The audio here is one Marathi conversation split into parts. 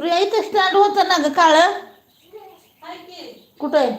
प्रिया इथे स्टँड होतं ना ग काळ? कुठं आहे?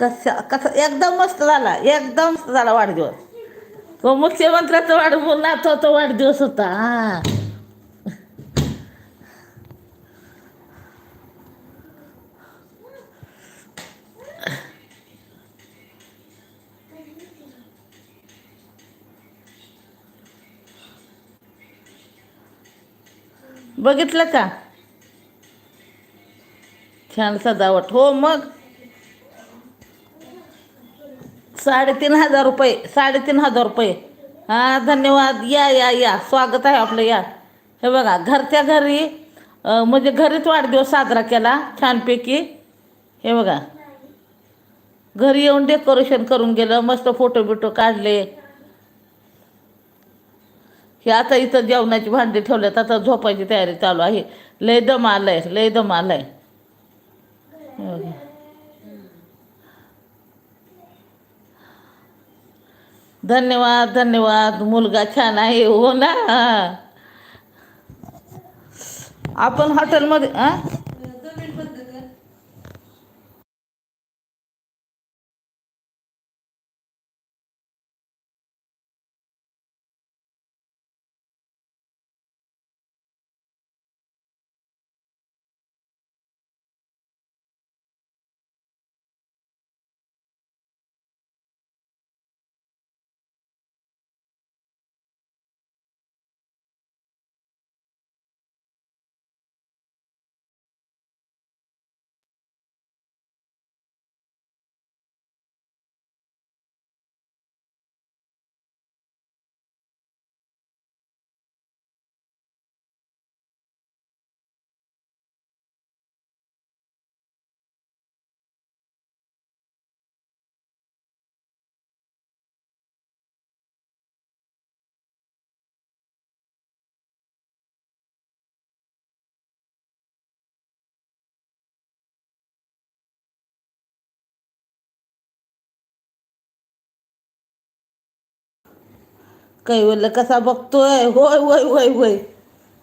कसा कसा एकदम मस्त झाला एकदम मस्त झाला वाढदिवस. तो मुख्यमंत्र्याचा वाढदिवस ना तो तो वाढदिवस होता हा. बघितलं का? छान सजावट. हो मग? साडेतीन हजार रुपये साडेतीन हजार रुपये. हां धन्यवाद. या या या. स्वागत आहे आपलं या. हे बघा घरच्या घरी म्हणजे घरीच वाढदिवस साजरा केला छानपैकी. हे बघा. घरी येऊन डेकोरेशन करून गेलं मस्त फोटो बिटो काढले. हे आता इथं जेवणाची भांडी ठेवल्यात आता झोपायची तयारी चालू आहे. लय दम आलाय लय दम आलाय हे बघा. धन्यवाद धन्यवाद. मुलगा छान आहे हो ना? आपण हॉटेलमध्ये कैवल्य कसा बघतोय? होय होय होय होय.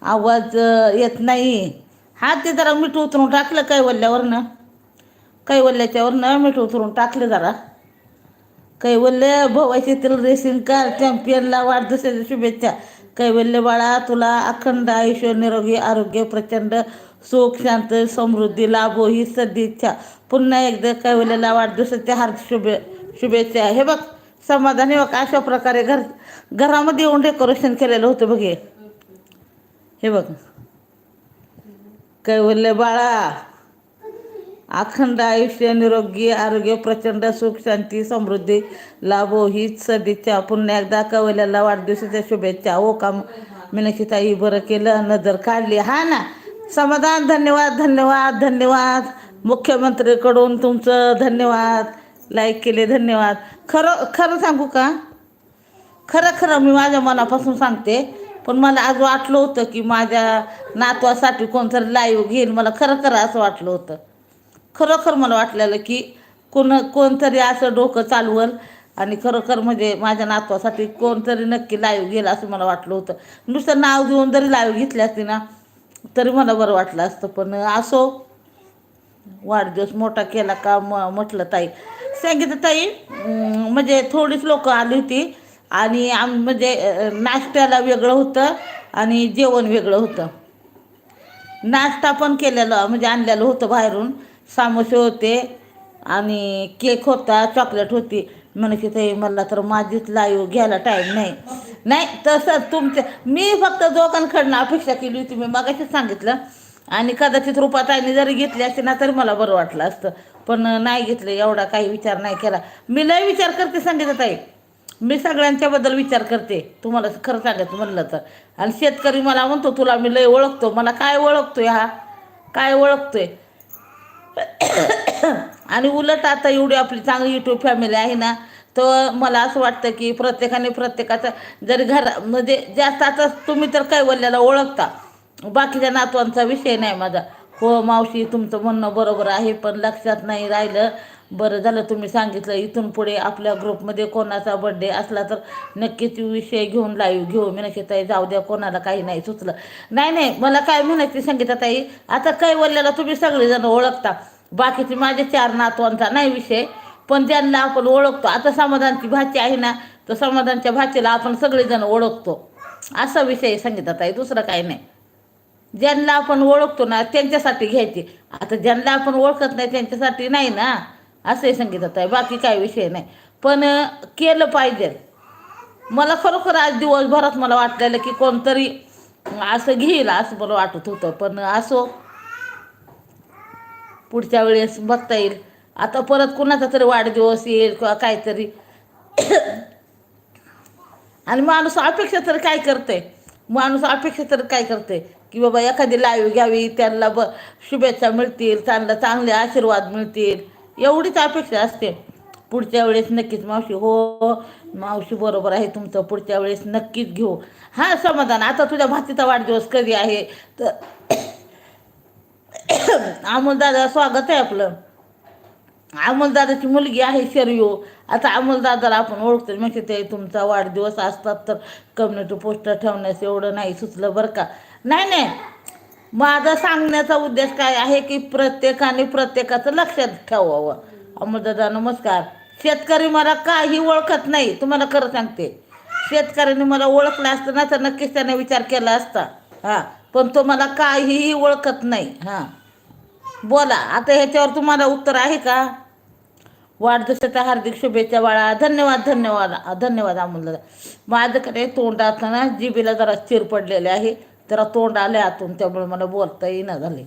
आवाज येत नाही. हा ते जरा मीठ उतरून टाकलं कैवल्यावरनं कैवल्याच्यावरनं मीठ उतरून टाकलं जरा. कैवल्य भवाशीतील रेसिंग कार चॅम्पियनला वाढदिवसाच्या शुभेच्छा. कैवल्य बाळा तुला अखंड आयुष्य निरोगी आरोग्य प्रचंड सुख शांत समृद्धी लाभो ही सदिच्छा पुन्हा एकदा कैवल्याला वाढदिवसाच्या हार्दिक शुभे शुभेच्छा. हे बघ समाधानी हो, बघ अशा प्रकारे घर घरामध्ये येऊन डेकोरेशन केलेलं होतं बघ हे. बघ. बघ कैवल्य बाळा? अखंड आयुष्य निरोगी आरोग्य प्रचंड सुख शांती समृद्धी. लाभो हीच सदिच्छा. पुन्हा एकदा कवल्याला वाढदिवसाच्या शुभेच्छा. हो का? मीनाक्षीताई बरं केलं. नजर काढली. हा ना? समाधान. धन्यवाद धन्यवाद धन्यवाद. मुख्यमंत्रीकडून तुमचं धन्यवाद. लाईक केले धन्यवाद. खरं खरं सांगू का? खरं खरं मी माझ्या मनापासून सांगते पण मला आज वाटलं होतं की माझ्या नातवासाठी कोणतरी लाईव्ह घेईल. मला खरं खरं असं वाटलं होतं. खरोखर मला वाटलेलं की कोण कोणतरी असं डोकं चालवल आणि खरोखर म्हणजे माझ्या नातवासाठी कोणतरी नक्की लाईव्ह गेलं असं मला वाटलं होतं. नुसतं नाव देऊन जरी लाईव्ह घेतली असती ना तरी मला बरं वाटलं असतं. पण असो वाढदिवस मोठा केला का म म्हटलं ताई ताई म्हणजे थोडीच लोक आली होती आणि आम म्हणजे नाश्त्याला वेगळं होतं आणि जेवण वेगळं होतं. नाश्ता पण केलेलं म्हणजे आणलेलं होतं बाहेरून. सामोसे होते आणि केक होता चॉकलेट होती. म्हणायची ताई मला तर माझीच लाईव्ह घ्यायला टाईम नाही. नाही तसं तुमच्या मी फक्त दोघांकडनं अपेक्षा केली होती. मी मगाशीच सांगितलं आणि कदाचित रुपाताईने जरी घेतली असते ना तरी मला बरं वाटलं असतं. पण नाही घेतलं एवढा काही विचार नाही केला. मी लय विचार करते सांगितलं ताई. मी सगळ्यांच्याबद्दल विचार करते. तुम्हाला खरं सांगायचं म्हणलं तर. आणि शेतकरी मला म्हणतो तुला मी लय ओळखतो. मला काय ओळखतोय हा? काय ओळखतोय? आणि उलट आता एवढी आपली चांगली युट्यूब फॅमिली आहे ना तर मला असं वाटतं की प्रत्येकाने प्रत्येकाचं जरी घरा म्हणजे जास्त आता तुम्ही तर कैवल्याला ओळखता. बाकीच्या नातवांचा विषय नाही माझा. हो मावशी तुमचं म्हणणं बरोबर आहे पण लक्षात नाही राहिलं. बरं झालं तुम्ही सांगितलं इथून पुढे आपल्या ग्रुपमध्ये कोणाचा बड्डे असला तर नक्कीच विषय घेऊन लाईव्ह घेऊ. मी नक्की ताई जाऊ द्या कोणाला काही नाही सुचलं. नाही नाही मला काय म्हणायची संगीता ताई? आता काय बोलल्याला तुम्ही सगळेजण ओळखता. बाकीचे माझे चार नातवांचा नाही विषय पण ज्यांना आपण ओळखतो आता समाधानची भाची आहे ना तर समाधानच्या भाचीला आपण सगळेजण ओळखतो. असा विषय आहे ताई दुसरं काही नाही. ज्यांना आपण ओळखतो ना त्यांच्यासाठी घ्यायची. आता ज्यांना आपण ओळखत नाही त्यांच्यासाठी नाही ना? असंही संगीतात आहे. बाकी काही विषय नाही. पण केलं पाहिजे. मला खरोखर आज दिवसभरात मला वाटलेलं की कोणतरी असं घेईल असं मला वाटत होतं. पण असो. पुढच्या वेळेस बघता येईल. आता परत कुणाचा तरी वाढदिवस येईल किंवा काहीतरी. आणि माणूस अपेक्षा तर काय करते माणूस अपेक्षा तर काय करते की बाबा एखादी लाईव्ह घ्यावी त्यांना ब शुभेच्छा मिळतील त्यांना चांगले आशीर्वाद मिळतील. एवढीच अपेक्षा असते. पुढच्या वेळेस नक्कीच मावशी हो मावशी बरोबर आहे तुमचं. पुढच्या वेळेस नक्कीच घेऊ. हां समाधान. आता तुझ्या भातीचा वाढदिवस कधी आहे? तर अमोल दादा स्वागत आहे आपलं. अमोलदादाची मुलगी आहे शरीयो. आता अमोलदादाला आपण ओळखतो म्हणजे ते तुमचा वाढदिवस असतात तर कम्युनिटी पोस्टर ठेवण्यास एवढं नाही सुचलं बरं का? नाही नाही. माझा सांगण्याचा उद्देश काय आहे की प्रत्येकाने प्रत्येकाचं लक्षात ठेवावं. अमोलदादा नमस्कार. शेतकरी मला काही ओळखत नाही तुम्हाला खरं सांगते. शेतकऱ्याने मला ओळखलं असतं ना तर नक्कीच त्याने विचार केला असता. हां पण तो मला काहीही ओळखत नाही हां. बोला आता ह्याच्यावर तुम्हाला उत्तर आहे का? वाढदिवसाच्या हार्दिक शुभेच्छा बाळा. धन्यवाद धन्यवाद धन्यवाद अमोल माझ्याकडे तोंडात ना जिबीला जरा चिर पडलेले आहे. जरा तोंड आले आतून त्यामुळे मला बोलता येईना झाले.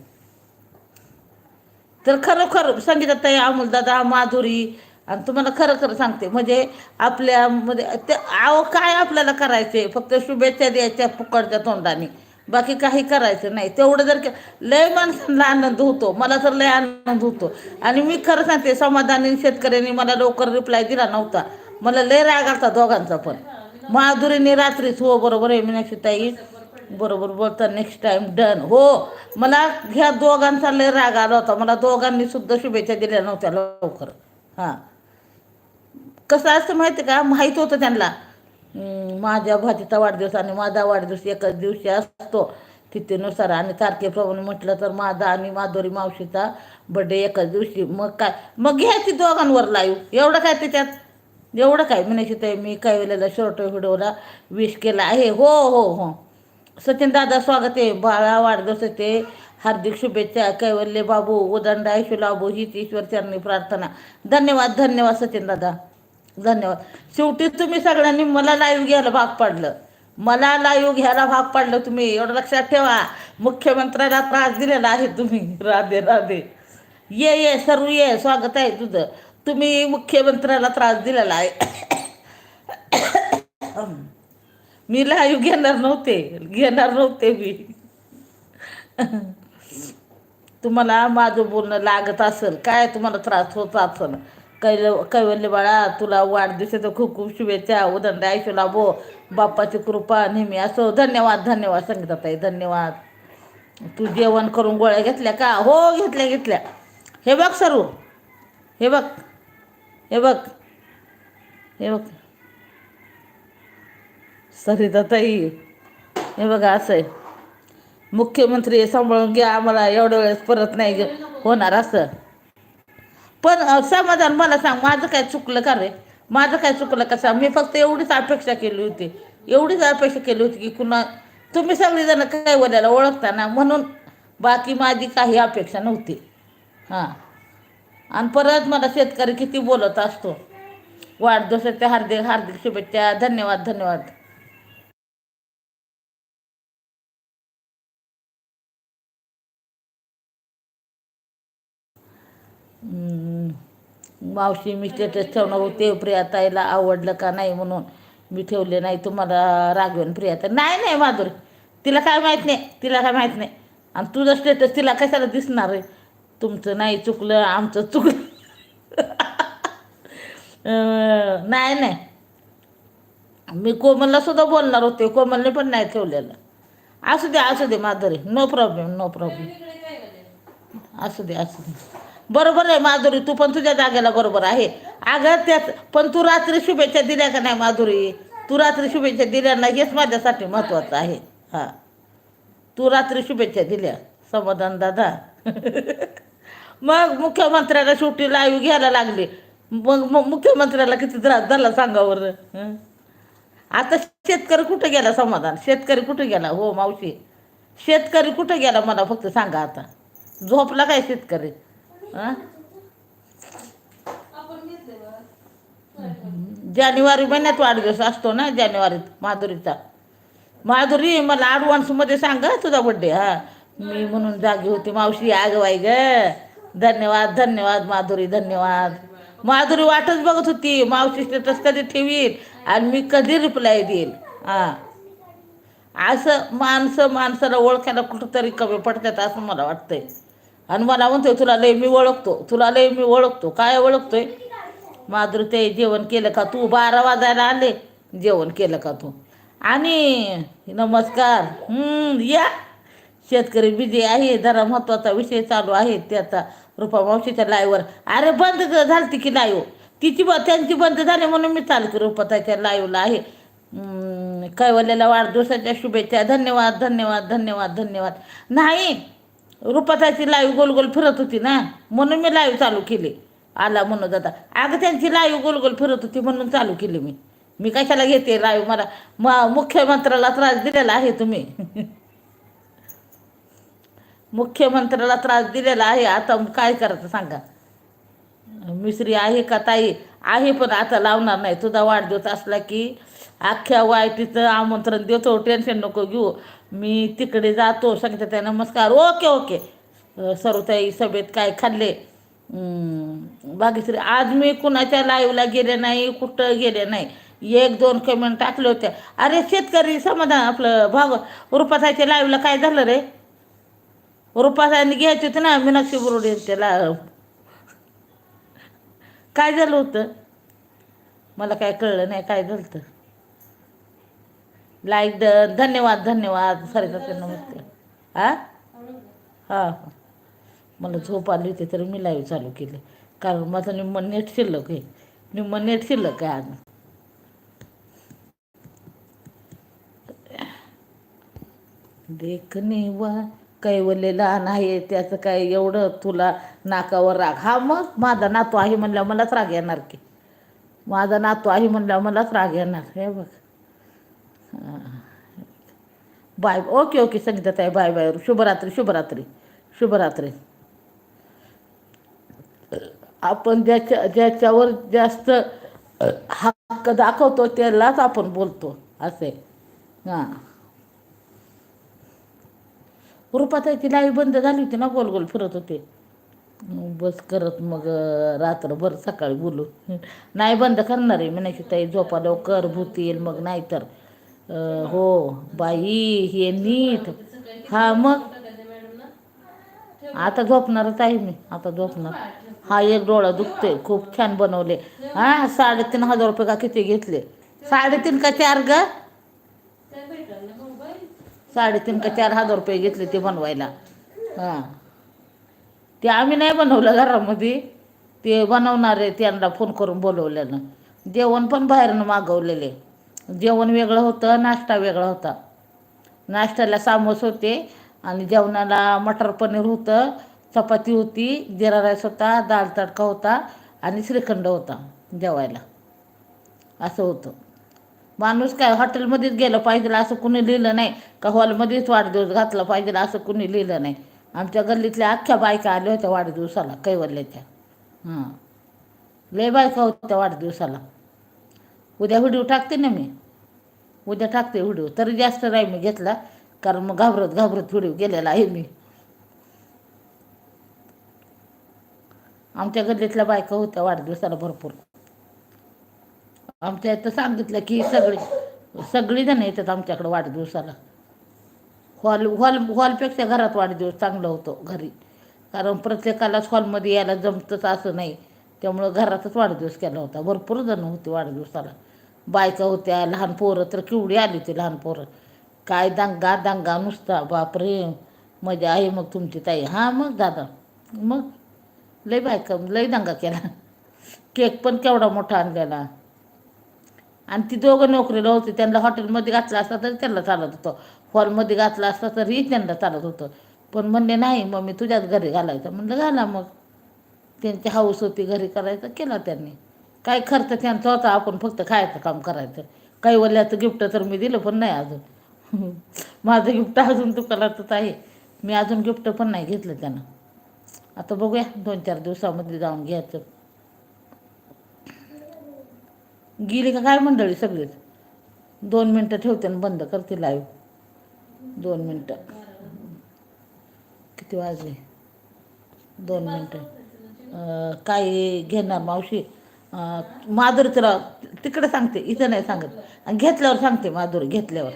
तर खरोखर संगीता ताई अमोलदादा माधुरी आणि तुम्हाला खरं खरं सांगते म्हणजे आपल्यामध्ये म्हणजे ते आव काय आपल्याला करायचे? फक्त शुभेच्छा द्यायच्या फुकटच्या तोंडाने. बाकी काही करायचं नाही. तेवढं जर लय माणसांना आनंद होतो. मला तर लय आनंद होतो. आणि मी खरं सांगते समाधानी शेतकऱ्यांनी मला लवकर रिप्लाय दिला नव्हता. मला लय राग आलता दोघांचा पण. माधुरीने रात्रीच हो बरोबर आहे मीनाक्षी ताई? बरोबर बोलता नेक्स्ट टाइम डन हो मला ह्या दोघांचा लय राग आला होता. मला दोघांनी सुद्धा शुभेच्छा दिल्या नव्हत्या लवकर. हां. कसं असतं माहिती का? माहीत होतं त्यांना. माझ्या भाजीचा वाढदिवस आणि माझा वाढदिवस एकाच दिवशी असतो. तिथेनुसार आणि तारखेप्रमाणे म्हटलं तर माझा आणि माधुरी मावशीचा बड्डे एकाच दिवशी. मग काय? मग घ्यायची दोघांवर लाईव्ह एवढं काय त्याच्यात? एवढं काय? म्हणायची ते मी काय वेळेला शॉर्ट व्हिडिओला विश केला आहे. हो हो हो. सचिन दादा स्वागत आहे. बाळा वाढदिवसाचे हार्दिक शुभेच्छा. कैवल्य बाबू उदंड आयुष्य हीच ईश्वर चरणी प्रार्थना. धन्यवाद धन्यवाद सचिन दादा. धन्यवाद. शेवटी तुम्ही सगळ्यांनी मला लाईव्ह घ्यायला भाग पाडलं. मला लाईव्ह घ्यायला भाग पाडलं तुम्ही. एवढं लक्षात ठेवा. मुख्यमंत्र्याला त्रास दिलेला आहे तुम्ही. राधे राधे. ये ये सर्व ये. स्वागत आहे तुझं. तुम्ही मुख्यमंत्र्याला त्रास दिलेला आहे. मी लाईव्ह घेणार नव्हते. घेणार नव्हते मी. तुम्हाला माझं बोलणं लागत असेल काय तुम्हाला त्रास होत असेल? कैल कैवल्य बाळा तुला वाढदिवसाचं खूप खूप शुभेच्छा उदंड आयुष्य लाभो बाप्पाची कृपा नेहमी असो. धन्यवाद धन्यवाद संगीताताई धन्यवाद. तू जेवण करून गोळ्या घेतल्या का? हो घेतल्या घेतल्या. हे बघ सरू. हे बघ. हे बघ. हे बघ. सरिताताई हे बघा असं आहे. मुख्यमंत्री सांभाळून घ्या आम्हाला एवढ्या वेळेस परत नाही होणार असं. पण समाधान मला सांग माझं काय चुकलं का रे? माझं काय चुकलं का सांग? मी फक्त एवढीच अपेक्षा केली होती. एवढीच अपेक्षा केली होती की कुणा तुम्ही सगळेजण काय बोलायला ओळखता ना? म्हणून बाकी माझी काही अपेक्षा नव्हती. हां. आणि परत मला शेतकरी किती बोलत असतो. वाढदिवसाच्या हार्दिक हार्दिक शुभेच्छा. धन्यवाद धन्यवाद. मावशी मी स्टेटस ठेवणार होते प्रियाताईला आवडलं का नाही म्हणून मी ठेवले नाही. तुम्हाला रागवेन प्रियाताई नाही नाही माधुरी तिला काय माहीत नाही तिला काय माहीत नाही. आणि तुझं स्टेटस तिला कशाला दिसणार आहे? तुमचं नाही चुकलं आमचं चुकलं. नाही नाही. मी कोमलला सुद्धा बोलणार होते कोमलने पण नाही ठेवलेलं. असू दे असू दे Madhuri no problem no problem असू दे असू दे. बरोबर आहे माधुरी तू पण तुझ्या जागेला बरोबर आहे. अगं त्यात पण तू रात्री शुभेच्छा दिल्या का नाही माधुरी? तू रात्री शुभेच्छा दिल्या ना हेच माझ्यासाठी महत्त्वाचं आहे. हां. तू रात्री शुभेच्छा दिल्या. समाधान दादा. मग मुख्यमंत्र्याला शेवटी लाईव्ह घ्यायला लागले. मग मग मुख्यमंत्र्याला किती त्रास झाला सांगावर हं? आता शेतकरी कुठं गेला समाधान? शेतकरी कुठं गेला? हो मावशी. शेतकरी कुठं गेला मला फक्त सांगा आता. झोपला काय शेतकरी? जानेवारी महिन्यात वाढदिवस असतो ना जानेवारीत माधुरीचा. माधुरी मला ॲडव्हान्समध्ये सांग तुझा बड्डे हा. मी म्हणून जागी होती मावशी आगवाई ग. धन्यवाद धन्यवाद माधुरी धन्यवाद. माधुरी वाटच बघत होती मावशी स्टेटस कधी ठेवील आणि मी कधी रिप्लाय देईल हां. असं माणसं माणसाला ओळखायला कुठंतरी कमी पडतात असं मला वाटतंय. आणि मला म्हणतोय तुला लय मी ओळखतो तुला लय मी ओळखतो. काय ओळखतोय? माधुरी ते जेवण केलं का तू? बारा वाजायला आले. जेवण केलं का तू? आणि नमस्कार. या. शेतकरी बिझी आहे जरा महत्त्वाचा विषय चालू आहे त्याचा. रुपा मावशीच्या लाईव्हवर अरे बंद झालती की लाईव्ह तिची ब त्यांची बंद झाली म्हणून मी चालते. की रुपाताच्या लाईव्हला आहे. हम्म, कैवल्याला वाढदिवसाच्या शुभेच्छा. धन्यवाद धन्यवाद धन्यवाद धन्यवाद. नाही रुपाताची लाईव्ह गोल गोल फिरत होती ना म्हणून मी लाईव्ह चालू केली. आला म्हणून आता. अगं त्यांची लाईव्ह गोल गोल फिरत होती म्हणून चालू केली मी. मी कशाला घेते लाईव्ह मला म मुख्यमंत्र्याला त्रास दिलेला आहे तुम्ही. मुख्यमंत्र्याला त्रास दिलेला आहे. आता काय करायचं सांगा? मिसरी आहे का ताई? आहे पण आता लावणार नाही. तुझा वाढदिवस असला की अख्ख्या वाईटीचं आमंत्रण देतो. टेन्शन नको घेऊ. मी तिकडे जातो सांगितलं त्या नमस्कार ओके ओके. सर्वताई सभेत काय खाल्ले? हम्म, आज मी कुणाच्या लाईव्हला गेले नाही कुठं गेले नाही? एक दोन कमेंट टाकले होते अरे शेतकरी समाधान आपलं भाग रुपासाच्या लाईव्हला काय झालं रे? रुपासाने घ्यायचे होते ना मीनाक्षी बुरुडे त्याला काय झालं होतं? मला काय कळलं नाही काय झालं होतं? लाईक द धन्यवाद धन्यवाद सरिता नमस्कार. हा? हां हां. मला झोप आली होती तर मी लाईव्ह चालू केले. कारण माझं निम्म नेट शिल्लक आहे. निम्म नेट शिल्लक आहे आज. देखणे वा कैवलेला लहान आहे त्याचं काय एवढं तुला नाकावर राग? हा मग माझा नातू आहे म्हणल्यावर मलाच राग येणार की. माझा नातू आहे म्हणल्यावर मलाच राग येणार. हे बघ. बाय ओके ओके संगीताताई बाय बाय शुभरात्री शुभरात्री शुभरात्री. आपण ज्याच्या ज्याच्यावर जास्त हक्क दाखवतो त्यालाच आपण बोलतो असे. हां. रुपाताईची लाईव्ह बंद झाली होती ना गोल गोल फिरत होते. बस करत मग रात्रभर सकाळी बोलू. नाही बंद करणार आहे म्हणायची ताई झोपा लवकर भूत येईल मग नाही तर हो बाई हे नीट. हा मग? आता झोपणारच आहे मी आता झोपणार. हा एक डोळा दुखतोय खूप छान बनवले. हा साडेतीन हजार रुपये का किती घेतले? साडेतीन का चार ग? साडेतीन का चार हजार रुपये घेतले ते बनवायला. हां. ते आम्ही नाही बनवलं घरामध्ये. ते बनवणारे त्यांना फोन करून बोलवल्यानं. जेवण पण बाहेरनं मागवलेले. जेवण वेगळं होतं नाश्ता वेगळा होता. नाश्त्याला सामोस होते आणि जेवणाला मटर पनीर होतं चपाती होती जिरा राईस होता दाल तडका होता आणि श्रीखंड होता जेवायला. असं होतं. माणूस काय हॉटेलमध्येच गेलं पाहिजे असं कुणी लिहिलं नाही का हॉलमध्येच वाढदिवस घातला पाहिजे असं कुणी लिहिलं नाही. आमच्या गल्लीतल्या अख्ख्या बायका आल्या होत्या वाढदिवसाला कैवल्याच्या. हां. लय बायका होत्या वाढदिवसाला. उद्या व्हिडिओ टाकते ना मी. उद्या टाकते व्हिडिओ. तरी जास्त नाही मी घेतला कारण मग घाबरत घाबरत व्हिडिओ गेलेला आहे मी. आमच्या गल्लीतल्या बायका होत्या वाढदिवसाला भरपूर. आमच्या इथं सांगितलं की सगळी सगळी जण येतात आमच्याकडे वाढदिवसाला. हॉल हॉल हॉलपेक्षा घरात वाढदिवस चांगलं होतं घरी. कारण प्रत्येकालाच हॉलमध्ये यायला जमतंच असं नाही. त्यामुळं घरातच वाढदिवस केला होता. भरपूर जण होते वाढदिवसाला. बायका होत्या लहान पोरं तर केवढी आली ते लहान पोरं. काय दंगा दंगा नुसता. बापरे मजा आहे मग तुमची ताई. हां मग दादा मग लय बायका लय दंगा केला. केक पण केवढा मोठा आणलेला. आणि ती दोघं नोकरीला होती. त्यांना हॉटेलमध्ये घातलं असता तरी त्यांना चालत होतं. हॉलमध्ये घातलं असता तरी त्यांना चालत होतं. पण म्हणले नाही मग मी तुझ्याच घरी घालायचं. म्हणलं घाला मग. त्यांची हाऊस होती घरी करायचं केला त्यांनी. काय खर्च त्यांचा होता आपण फक्त खायचं काम करायचं. काही वल्याचं गिफ्ट तर मी दिलं पण नाही अजून. माझं गिफ्ट अजून दुकानातच आहे. मी अजून गिफ्ट पण नाही घेतलं त्यानं. आता बघूया दोन चार दिवसामध्ये जाऊन घ्यायचं. गेली का काय मंडळी सगळीच? दोन मिनटं ठेवते आणि बंद करते लाईव्ह दोन मिनटं. किती वाजले? दोन मिनटं. काय घेणार मावशी? माधुरी तुला तिकडे सांगते इथं नाही सांगत. आणि घेतल्यावर सांगते माधुरी घेतल्यावर.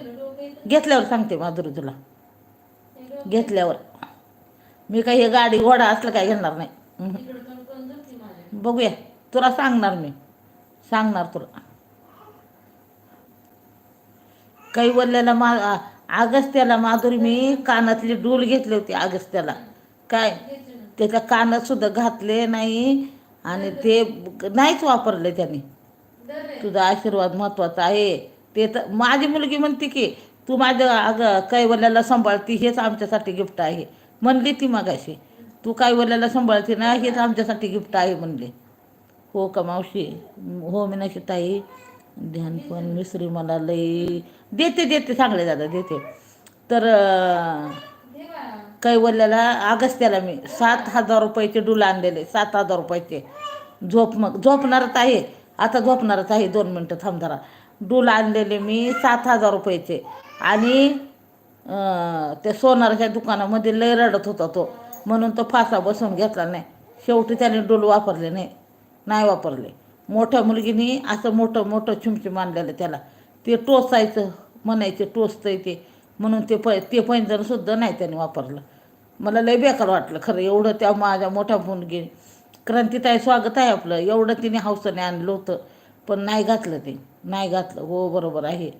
घेतल्यावर सांगते माधुरी तुला. घेतल्यावर. मी काही हे गाडी घोडा असलं काय घेणार नाही. बघूया. तुला सांगणार मी. सांगणार तुला. काही बोललेला मा अगस्त्याला माधुरी मी कानातली डूल घेतली होती अगस्त्याला काय? त्याच्या कानात सुद्धा घातले नाही आणि ते नाहीच वापरले त्याने. तुझा आशीर्वाद महत्त्वाचा आहे. ते तर माझी मुलगी म्हणते की तू माझ्या अगं कैवल्याला सांभाळती हेच आमच्यासाठी गिफ्ट आहे. म्हणली ती मगाशी. तू कैवल्याला सांभाळते ना हेच आमच्यासाठी गिफ्ट आहे म्हणले. हो का मावशी? हो मी नशी ताई. ध्यान पण मिसरी मला लई. देते देते चांगले दादा देते. तर कैवल्याला अगस्त्याला मी सात हजार रुपयाचे डुल आणलेले सात हजार रुपयाचे. झोप मग झोपणारच आहे. आता झोपणारच आहे दोन मिनटं थांब जरा. डूल आणलेले मी सात हजार रुपयाचे. आणि त्या सोनाराच्या दुकानामध्ये लय रडत होता तो. म्हणून तो फासा बसवून घेतला नाही. शेवटी त्याने डूल वापरले नाही. नाही वापरले. मोठ्या मुलगीने असं मोठं मोठं चिमचिम आणलेलं त्याला. ते टोचायचं म्हणायचे टोचतंय ते. म्हणून ते पै ते पैंजणसुद्धा नाही त्याने वापरलं. मला लय बेकार वाटलं खरं एवढं त्या माझ्या मोठ्या मुलगी क्रांतीताई स्वागत आहे आपलं. एवढं तिने हौसाने आणलं होतं पण नाही घातलं ते. नाही घातलं. हो बरोबर आहे.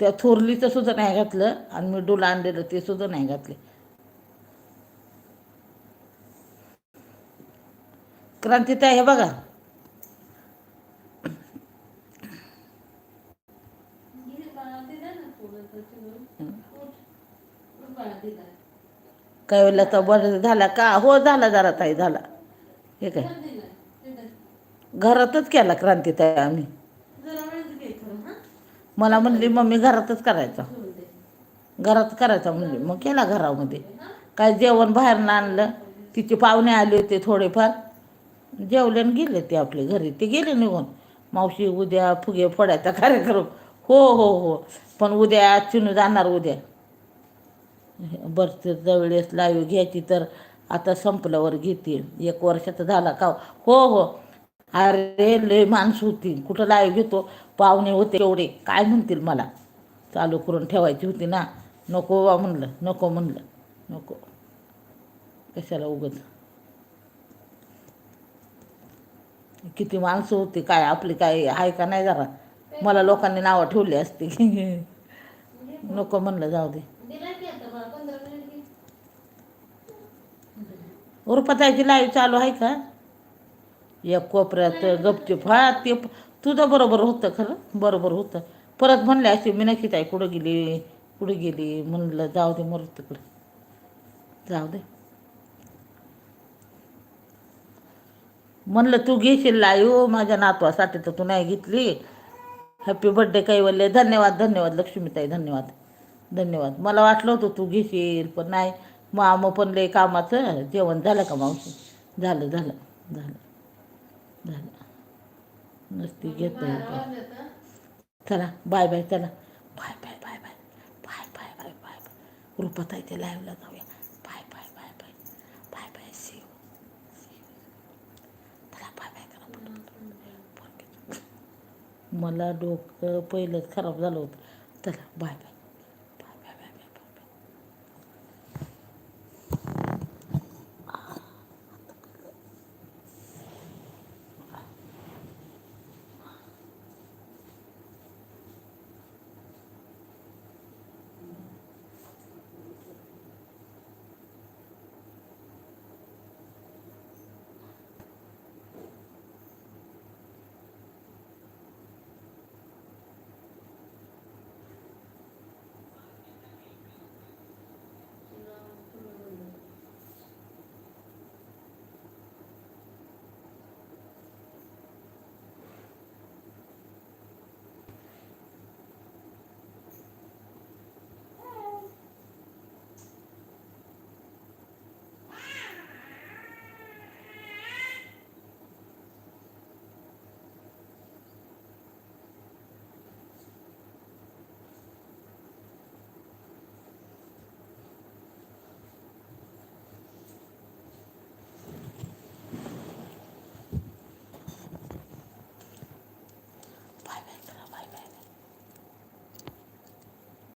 त्या थोरलीचं सुद्धा नाही घातलं आणि मी डुला आणलेलं ते सुद्धा नाही घातले. क्रांतीताई हे बघा. काय वेळेला तर बरं झाला का? हो झाला जरा ताई झाला. हे काय? घरातच केला क्रांतीताई आम्ही. मला म्हणली मम्मी घरातच करायचा. घरात करायचा म्हणली. मग केला घरामध्ये. काय जेवण बाहेरनं आणलं? तिचे पाहुणे आले होते थोडेफार. जेवले आणि गेले ते आपले घरी. ते गेले निघून. मावशी उद्या फुगे फोडायचा कार्यक्रम. हो हो हो. पण उद्या चिनू जाणार उद्या. बर्थडेच्या वेळेस लाईव्ह घ्यायची तर आता संपल्यावर घेते. एक वर्षाचा झाला का? हो हो. अरे लय माणसं होती. कुठं लाईव्ह घेतो? पाहुणे होते एवढे. काय म्हणतील मला? चालू करून ठेवायची होती ना. नको बा म्हणलं. नको म्हणलं. नको. कशाला उगत किती माणसं होती. काय आपली काय आहे का नाही जरा? मला लोकांनी नावं ठेवली असती. नको म्हणलं जाऊ दे. उरपतायची लाईव्ह चालू आहे का? या कोपऱ्यात गपचूप. हा ते तुझं बरोबर होतं खरं? बरोबर होतं. परत म्हणले अशी मीनाक्षी ताई कुठं गेली? कुठं गेली? म्हणलं जाऊ दे मरू तिकडे. जाऊ दे. म्हणलं तू घेशील लाईव माझ्या नातवासाठी तर तू नाही घेतली. हॅपी बर्थडे कैवल्य. धन्यवाद धन्यवाद लक्ष्मीताई धन्यवाद. धन्यवाद. मला वाटलं होतं तू घेशील पण नाही. मग पण लय कामाचं जेवण झालं का मावशी झालं झालं झालं झालं नसती घेत चला बाय बाय चला bye bye bye bye bye bye bye bye bye रुपात आहे ते लाईव्हला जाऊया bye bye bye bye bye bye see चला बाय बाय करा मला डोकं पहिलंच खराब झालं होतं चला बाय बाय